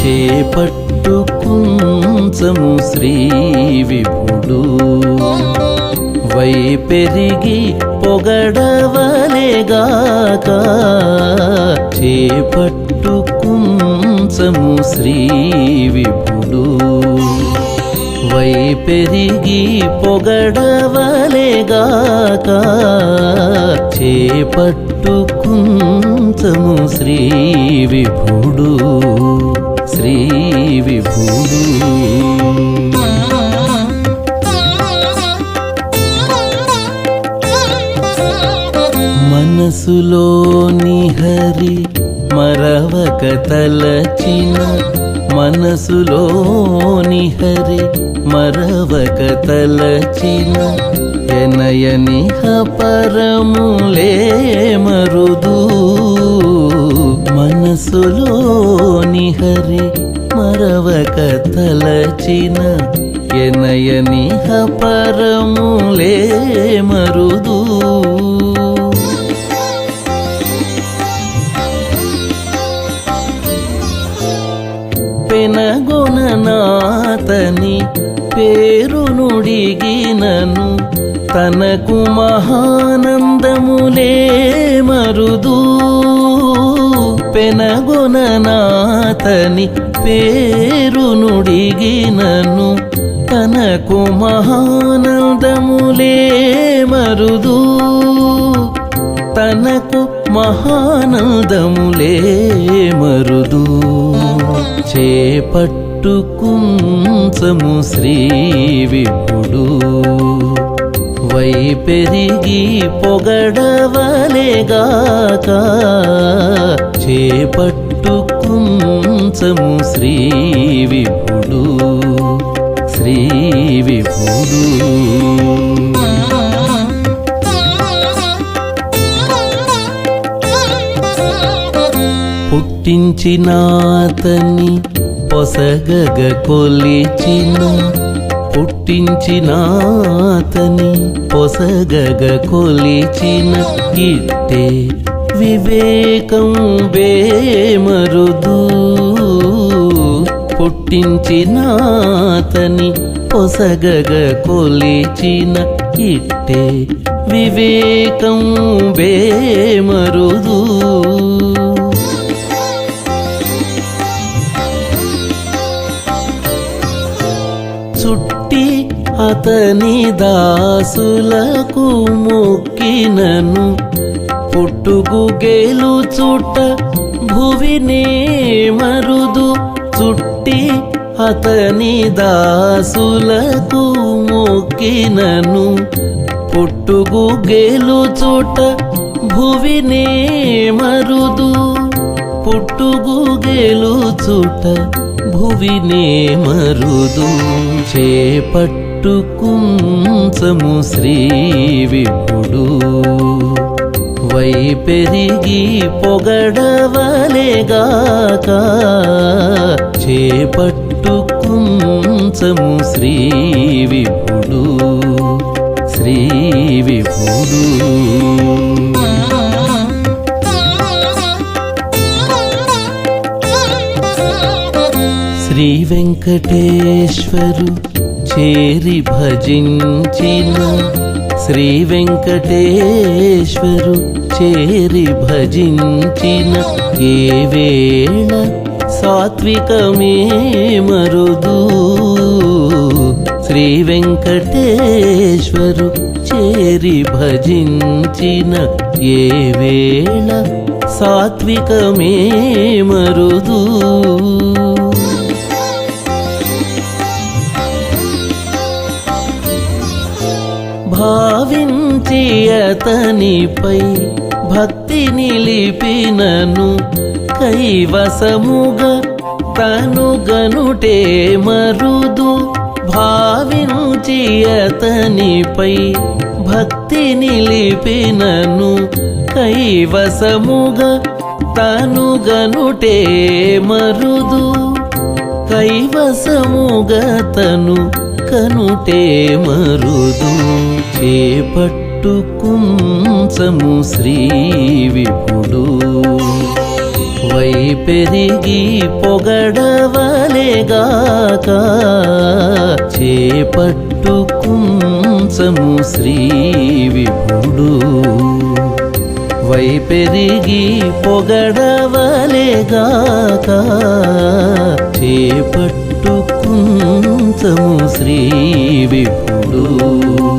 చేపట్టు కుంచము శ్రీ విభుడు. వై పెరిగి పొగడవలేగాక చేపట్టు కుంచము శ్రీ విభుడు. వై పెరిగి పొగడవలేగాక చేపట్టుకుంతము శ్రీ విభుడు శ్రీ విభుడు. మనసులోని హరి మరవక తలచిన మనసులోని హరి మరవక తలచిన ఎనయనిహ పరములే మరుదు. మనసులోని హరి మరవక తలచిన ఎనయనిహ పరములే మరుదు. పెనగొననాతని పేరు నుడిగినను తనకు మహానందములే మరుదు. పెనగొననాతని పేరు నుడిగినను తనకు మహానందములే మరుదు. తనకు మహానందములే మరుదు. చేపట్టుకుంచము శ్రీ విభుడు. వై పెరిగి పొగడవలేగాక చేపట్టుకుంచము శ్రీ విభుడు. శ్రీ విభుడు. పుట్టించినాతని పొసగగ కొలిచిన పుట్టించినాతని పొసగగ కొలిచిన. ఇట్టే వివేకం వేమరుదు పుట్టించినాతని పొసగగ కొలిచిన. ఇట్టే వివేకం వేమరుదు అతని దాసులకు మొక్కినను. పుట్టుకు గేలు చుట్ట భువినే మరుదు చుట్టి అతని దాసులకు మొక్కినను. పుట్టుకు గేలు చుట్ట భువినే మరుదు పుట్టుగు చుట్ట భువినే మరుదు. చేపట్టు కుంచము శ్రీ విభుడు. వై పెరిగి పొగడవలేగాక చేపట్టు కుంచము శ్రీ విభుడు. శ్రీ విభుడు. శ్రీ వెంకటేశ్వరు చేరి భజించిన శ్రీ వెంకటేశ్వరు చేరి భజించిన ఏ వేణ సాత్వికమే మరుదు. శ్రీ వెంకటేశ్వరు చేరి భజించిన ఏ వేళ సాత్వికమే మరుదు. అతనిపై భక్తి నిలిపినను కైవసముగా తను గనుటే మరుదు భావించి అతనిపై భక్తి నిలిపినను కైవసముగా తను గనుటే మరుదు కైవసముగా తను కనుటే మరుదు చేపట్టు కుంచము శ్రీ విభుడు. వై పెరిగి పొగడవలేగాక చేపట్టు కుంచము శ్రీ విభుడు. వై పెరిగి పొగడవలేగాక చేపట్టు కుంచము శ్రీ విభుడు.